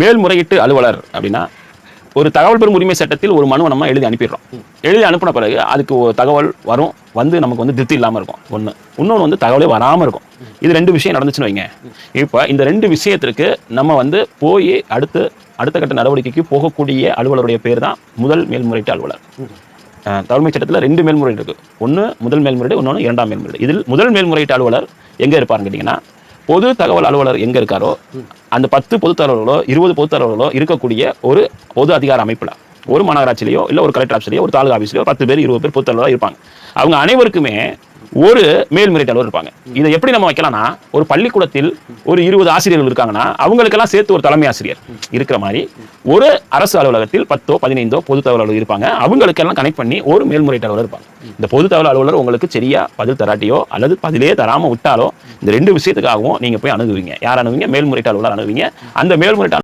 மேல்முறையீட்டு அலுவலர் அப்படின்னா ஒரு தகவல் பெறும் உரிமை சட்டத்தில் ஒரு மனுவை நம்ம எழுதி அனுப்பிடுறோம். எழுதி அனுப்பின பிறகு அதுக்கு ஒரு தகவல் வரும் வந்து நமக்கு வந்து திருப்தி இல்லாமல் இருக்கும். ஒன்று இன்னொன்று வந்து தகவலே வராமல் இருக்கும். இது ரெண்டு விஷயம் நடந்துச்சுன்னு வைங்க. இப்போ இந்த ரெண்டு விஷயத்திற்கு நம்ம வந்து போய் அடுத்து அடுத்த கட்ட நடவடிக்கைக்கு போகக்கூடிய அலுவலருடைய பேர் தான் முதல் மேல்முறையீட்டு அலுவலர். தலைமை சட்டத்தில் ரெண்டு மேல்முறையீடு இருக்கு. ஒன்று முதல் மேல்முறையீடு இன்னொன்று இரண்டாம் மேல்முறையீடு. இதில் முதல் மேல்முறையீட்டு அலுவலர் எங்கே இருப்பாருன்னு கேட்டிங்கன்னா பொது தகவல் அலுவலர் எங்கே இருக்காரோ அந்த பத்து பொது தகவல்களோ இருபது பொது தகவல்களோ இருக்கக்கூடிய ஒரு பொது அதிகார அமைப்பில் ஒரு மாநகராட்சியிலையோ இல்லை ஒரு கலெக்டர் ஆஃபீஸ்லையோ ஒரு தாலுகா ஆஃபீஸ்லையோ பத்து பேர் இருபது பேர் பொது தகவலாக இருப்பாங்க. அவங்க அனைவருக்குமே ஒரு மேல்முறையீட்டு இருப்பாங்க. இதை எப்படி நம்ம வைக்கலாம்னா ஒரு பள்ளிக்கூடத்தில் ஒரு இருபது ஆசிரியர்கள் இருக்காங்கன்னா அவங்களுக்கெல்லாம் சேர்த்து ஒரு தலைமை ஆசிரியர் இருக்கிற மாதிரி ஒரு அரசு அலுவலகத்தில் பத்தோ பதினைந்தோ பொது தகவல் அலுவலர் இருப்பாங்க. அவங்களுக்கெல்லாம் கனெக்ட் பண்ணி ஒரு மேல்முறையீட்டாளர் இருப்பாங்க. இந்த பொது தகவல் அலுவலர் உங்களுக்கு சரியா பதில் தராட்டியோ அல்லது பதிலே தராம விட்டாலோ இந்த ரெண்டு விஷயத்துக்காகவும் நீங்க போய் அணுகுவீங்க. யார் அணுகுவீங்க? மேல்முறையீட்டாளர் அலுவலர் அணுகுவீங்க. அந்த மேல்முறையீட்டாளர்